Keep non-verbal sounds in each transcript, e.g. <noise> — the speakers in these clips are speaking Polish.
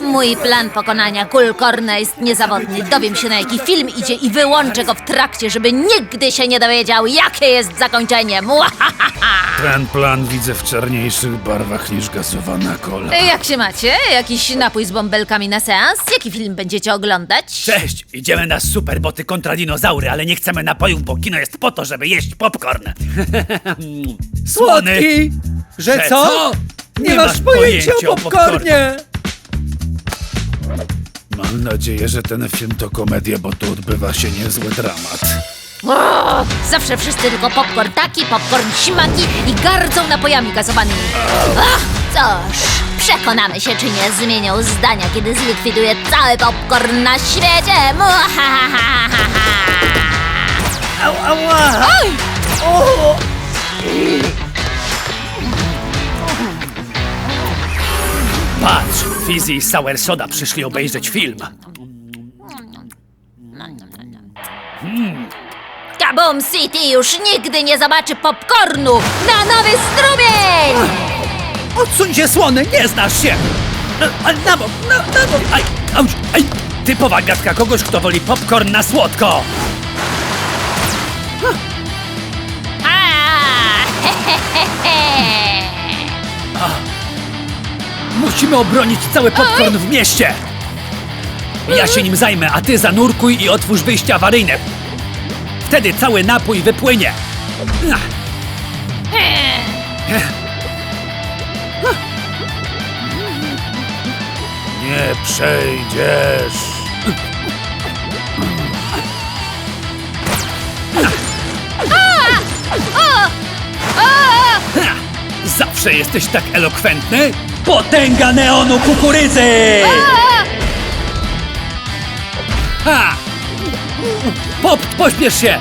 Mój plan pokonania Kulkorna jest niezawodny. Dowiem się na jaki film idzie i wyłączę go w trakcie, żeby nigdy się nie dowiedział, jakie jest zakończenie. Muahaha! Ten plan widzę w czarniejszych barwach niż gazowana kola. Jak się macie? Jakiś napój z bąbelkami na seans? Jaki film będziecie oglądać? Cześć, idziemy na superboty kontra dinozaury, ale nie chcemy napojów, bo kino jest po to, żeby jeść popcorn. <laughs> Słony! Słodki! Że Że co? Co? Nie, masz pojęcia o popcornie! Mam nadzieję, że ten film to komedia, bo tu odbywa się niezły dramat. O, zawsze wszyscy tylko popcorn taki, popcorn śmaki i gardzą napojami gazowanymi. Ach, cóż, przekonamy się, czy nie zmienią zdania, kiedy zlikwiduje cały popcorn na świecie. Muahahaha. Au, ała! Oj! Patrz, Fizzy i Sour Soda przyszli obejrzeć film. Kaboom City już nigdy nie zobaczy popcornu na nowy strumień! Odsuń się, słony, nie znasz się! No, ale na bok, na, na bok! Aj, auć, aj! Typowa gadka kogoś, kto woli popcorn na słodko! Musimy obronić cały popcorn w mieście! Ja się nim zajmę, a ty zanurkuj i otwórz wyjście awaryjne. Wtedy cały napój wypłynie. Nie przejdziesz. Zawsze jesteś tak elokwentny? Potęga neonu kukurydzy! Ha! Pop, pośpiesz się!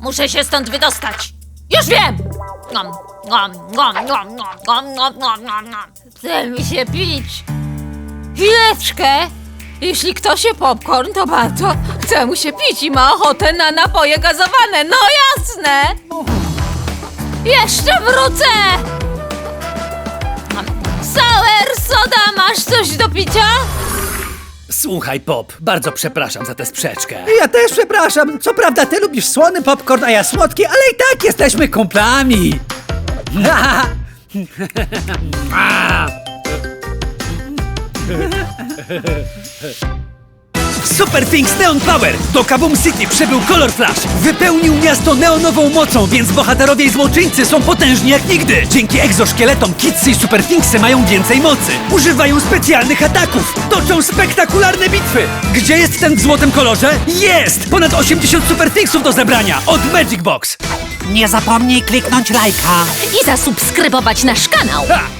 Muszę się stąd wydostać. Już wiem! Nom, nom, nom, nom, nom, nom, nom, nom, nom. Chce mi się pić. Chwileczkę. Jeśli ktoś je popcorn, to bardzo chce mu się pić i ma ochotę na napoje gazowane. No jasne! Jeszcze wrócę! Sour soda, masz coś do picia? Słuchaj, Pop, bardzo przepraszam za tę sprzeczkę. Ja też przepraszam. Co prawda ty lubisz słony popcorn, a ja słodki, ale i tak jesteśmy kumplami. <laughs> <laughs> Super Things Neon Power! Do Kaboom City przybył Color Flash! Wypełnił miasto neonową mocą, więc bohaterowie i złoczyńcy są potężni jak nigdy! Dzięki egzoszkieletom Kidsy i Super Thingsy mają więcej mocy! Używają specjalnych ataków! Toczą spektakularne bitwy! Gdzie jest ten w złotym kolorze? Jest! Ponad 80 Super Thingsów do zebrania od Magic Box! Nie zapomnij kliknąć lajka. I zasubskrybować nasz kanał. Ha!